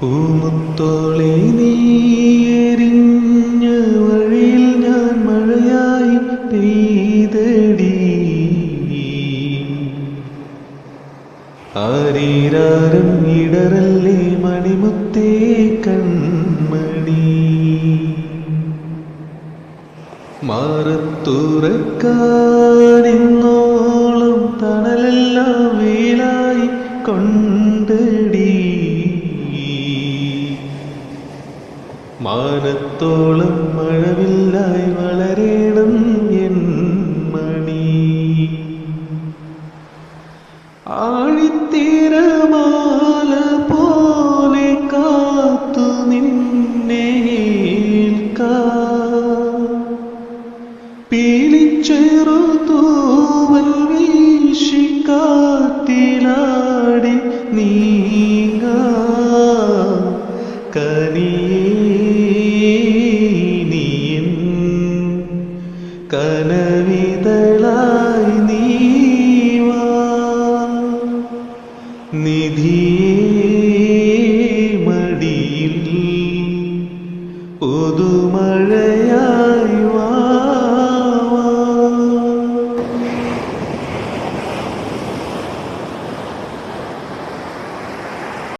പൂമുത്തോളെ നീ എരിഞ്ഞ വഴിയിൽ ഞാൻ മഴയായി പെയ്തടി. ആരീരാരം ഇടറല്ലേ മണിമുത്തേ കൺമണി. മാറത്തുറക്കാനിന്നോളം തണലെല്ലാം വേലായി കൊണ്ടടി. മാനത്തോളം മഴവില്ലായി വളരേണം എൻ മണി. ആഴിത്തിരമാല പോലെ കാത്തു നിന്നെ ഏൽക്കാം. കനീനിയും കനവിതളായി നീവാ. നിധിയെ മടിയിൽ പുതുമഴയായി